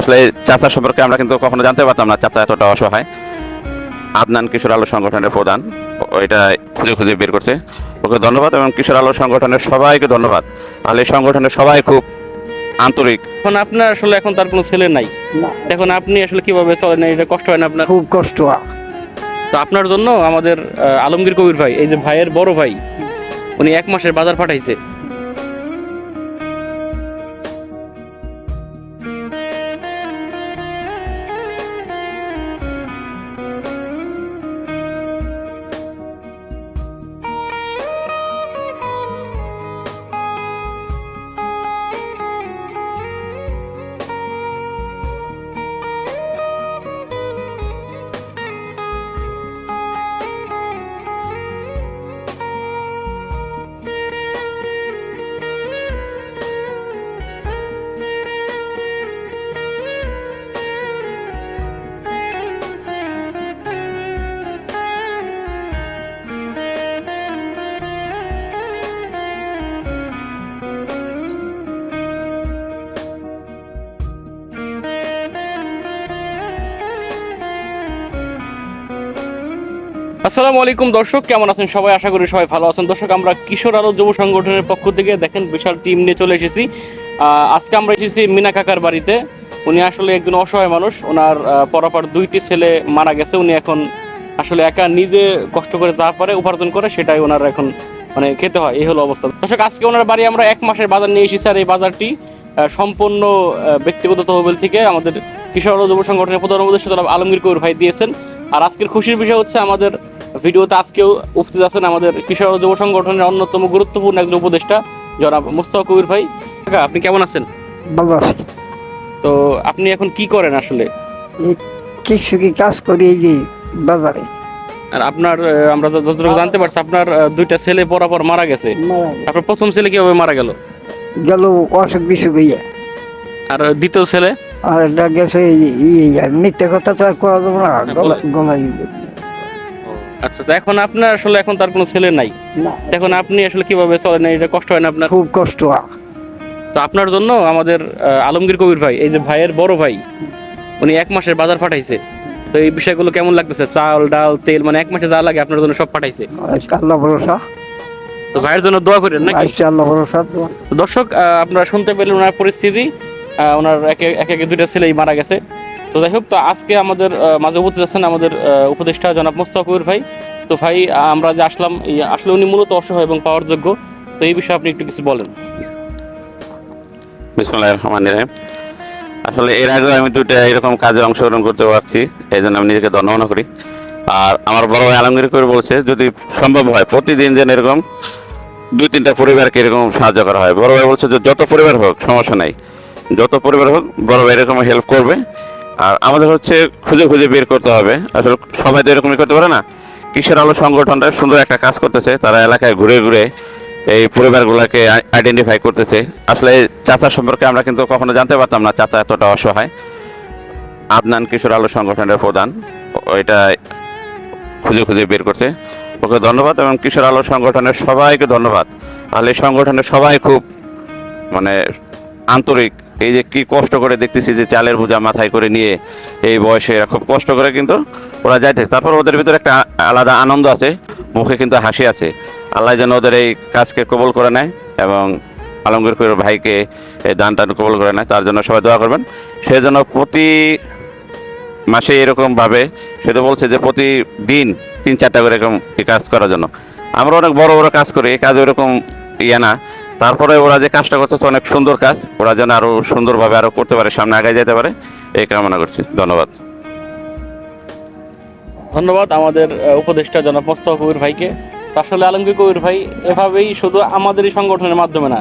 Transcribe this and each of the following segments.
আসলে চাচা সম্পর্কে আমরা কিন্তু কখনো জানতে পারতাম না চাচা এতটা অসহায়। আদনান কিশোর আলো সংগঠনের প্রধান এটা খুঁজে খুঁজে বের করছে। ওকে ধন্যবাদ এবং কিশোর আলো সংগঠনের সবাইকে ধন্যবাদ। আর এই সংগঠনের সবাই খুব আন্তরিক। এখন আপনার আসলে এখন তার কোনো ছেলে নাই? এখন আপনি আসলে কীভাবে চলেন? এটা কষ্ট হয় না আপনার? খুব কষ্ট। তো আপনার জন্য আমাদের আলমগীর কবির ভাই এই যে ভাইয়ের বড় ভাই উনি এক মাসের বাজার পাঠাইছে। আসসালামু আলাইকুম দর্শক, কেমন আছেন সবাই? আশা করি সবাই ভালো আছেন। দর্শক, আমরা কিশোর আলো যুব সংগঠনের পক্ষ থেকে দেখেন বিশাল টিম নিয়ে চলে এসেছি। আজকে আমরা এসেছি মিনা কাকার বাড়িতে। উনি আসলে একজন অসহায় মানুষ। ওনার পরপর দুইটি ছেলে মারা গেছে। উনি এখন আসলে একা নিজে কষ্ট করে যা পারে, উপার্জন করে, সেটাই ওনার এখন মানে খেতে হয়। এই হলো অবস্থা। দর্শক, আজকে ওনার বাড়ি আমরা এক মাসের বাজার নিয়ে এসেছি আর এই বাজারটি সম্পূর্ণ ব্যক্তিগত তহবিল থেকে আমাদের কিশোর যুব সংগঠনের প্রধান উপদেষ্টা আলমগীর কবির ভাই দিয়েছেন। আর আজকের খুশির বিষয় হচ্ছে আমাদের ভিডিওতে আজকেও উপস্থিত আছেন আমাদের কৃষক যুব সংগঠনের অন্যতম গুরুত্বপূর্ণ একজন উপদেষ্টা জনাব মুস্তফা কবির ভাই। কাকা, আপনি কেমন আছেন? ভালো আছে। তো আপনি এখন কি করেন আসলে? কিছু কি কাজ করি এই যে বাজারে। আর আপনার আমরা যতটুকু জানতে পারছি আপনার দুইটা ছেলে গেছে। মারা গেছে। আপনার প্রথম ছেলে কীভাবে মারা গেল? গেল অসুখ বিসুখ হইয়া আর দ্বিতীয় ছেলে? আর এটা গেছে মিথ্যে কথা তো আর করা যাবে না গলা গলা আচ্ছা আচ্ছা এখন আপনার আসলে এখন তার কোনো ছেলে নাই? এখন আপনি আসলে কীভাবে চলেন? এটা কষ্ট হয় না আপনার? খুব কষ্ট। তো আপনার জন্য আমাদের আলমগীর কবির ভাই এই যে ভাইয়ের বড় ভাই উনি এক মাসের বাজার পাঠাইছে। তো এই বিষয়গুলো কেমন লাগতেছে? চাল ডাল তেল মানে এক মাসে যা লাগে আপনার জন্য সব পাঠাইছে? আল্লাহ ভরসা। তো ভাইয়ের জন্য দোয়া করেন নাকি? আল্লাহ ভরসা দর্শক আপনারা শুনতে পেলেন ওনার পরিস্থিতি। ওনার একে এক দুইটা ছেলেই মারা গেছে। তো যাই হোক, তো আজকে আমাদের মাঝে উপস্থিত আছেন আমাদের উপদেষ্টা জনাব মোস্তফা কবির ভাই। তো ভাই আমরা যে আসলাম আসলে উনি মূলত অসহায় এবং পাওয়ার যোগ্য তো এই বিষয়ে আপনি একটু কিছু বলেন। আসলে এর আগে আমি দুইটা এরকম কাজে অংশগ্রহণ করতে পারছি, এই জন্য আমি নিজেকে ধন্য মনে করি। আর আমার বড় ভাই আলমগীর করে বলছে, যদি সম্ভব হয়, প্রতিদিন যেন এরকম দুই তিনটা পরিবারকে এরকম সাহায্য করা হয়। বড় ভাই বলছে যে, যত পরিবার হোক, সমস্যা নাই। যত পরিবার হোক, বড় ভাই এরকম হেল্প করবে। আর আমাদের হচ্ছে খুঁজে খুঁজে বের করতে হবে। আসলে সবাই তো এরকমই করতে পারে না। কিশোর আলো সংগঠনটা সুন্দর একটা কাজ করতেছে। তারা এলাকায় ঘুরে ঘুরে এই পরিবারগুলোকে আইডেন্টিফাই করতেছে। আসলে চাচা সম্পর্কে আমরা কিন্তু কখনো জানতে পারতাম না, চাচা এতটা অসহায়। আদনান কিশোর আলো সংগঠনের প্রধান। এটা খুঁজে খুঁজে বের করছে। ওকে ধন্যবাদ এবং কিশোর আলো সংগঠনের সবাইকে ধন্যবাদ। এই সংগঠনের সবাই খুব মানে আন্তরিক এই যে কি কষ্ট করে দেখতেছি যে চালের বোঝা মাথায় করে নিয়ে এই বয়সে এরা খুব কষ্ট করে কিন্তু ওরা যাইতে। তারপর ওদের ভিতরে একটা আলাদা আনন্দ আছে, মুখে কিন্তু হাসি আছে। আল্লাহ যেন ওদের এই কাজকে কবল করে নেয় এবং আলমগীর কবির ভাইকে এই দান টান কবল করে নেয়, তার জন্য সবাই দোয়া করবেন। সে যেন প্রতি মাসে এরকম ভাবে, সে তো বলছে যে প্রতিদিন তিন চারটা করে এরকম এই কাজ করার জন্য। আমরা অনেক বড় বড় কাজ করি, এই কাজ ওরকম ইয়ে না। তারপরে ওরা যে কাজটা করতেছে, অনেক সুন্দর কাজ। ওরা যেন আরও সুন্দরভাবে আরও করতে পারে, সামনে আগে যেতে পারে, এই কামনা করছি। ধন্যবাদ। ধন্যবাদ আমাদের উপদেষ্টা জনাব মোস্তফা কবির ভাইকে। আসলে আলমগীর কবির ভাই এভাবেই শুধু আমাদেরই সংগঠনের মাধ্যমে না,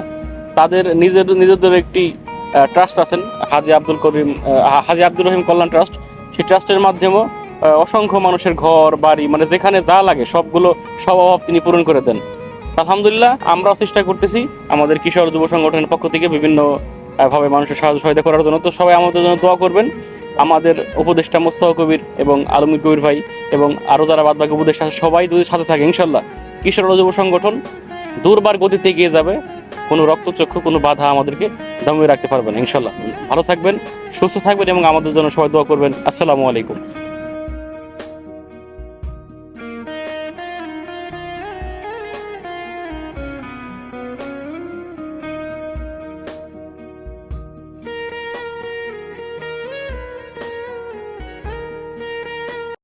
তাদের নিজের, নিজেদের একটি ট্রাস্ট আছেন, হাজি আব্দুল করিম হাজি আব্দুল রহিম কল্যাণ ট্রাস্ট। সেই ট্রাস্টের মাধ্যমেও অসংখ্য মানুষের ঘর, বাড়ি মানে যেখানে যা লাগে সবগুলো সব অভাব তিনি পূরণ করে দেন। আলহামদুলিল্লাহ, আমরাও চেষ্টা করতেছি আমাদের কিশোর যুব সংগঠনের পক্ষ থেকে বিভিন্ন ভাবে মানুষের সাহায্য সহায়তা করার জন্য। তো সবাই আমাদের জন্য দোয়া করবেন। আমাদের উপদেষ্টা মোস্তফা কবির এবং আলমী কবির ভাই এবং আরও যারা বাদবাকি উপদেষ্টা আছে, সবাই যদি সাথে থাকে, ইনশাল্লাহ। কিশোর যুব সংগঠন দুর্বার গতিতে এগিয়ে যাবে। কোনো রক্তচক্ষু, কোনো বাধা আমাদেরকে দমিয়ে রাখতে পারবেন ইনশাল্লাহ। ভালো থাকবেন, সুস্থ থাকবেন এবং আমাদের জন্য সবাই দোয়া করবেন। আসসালামু আলাইকুম।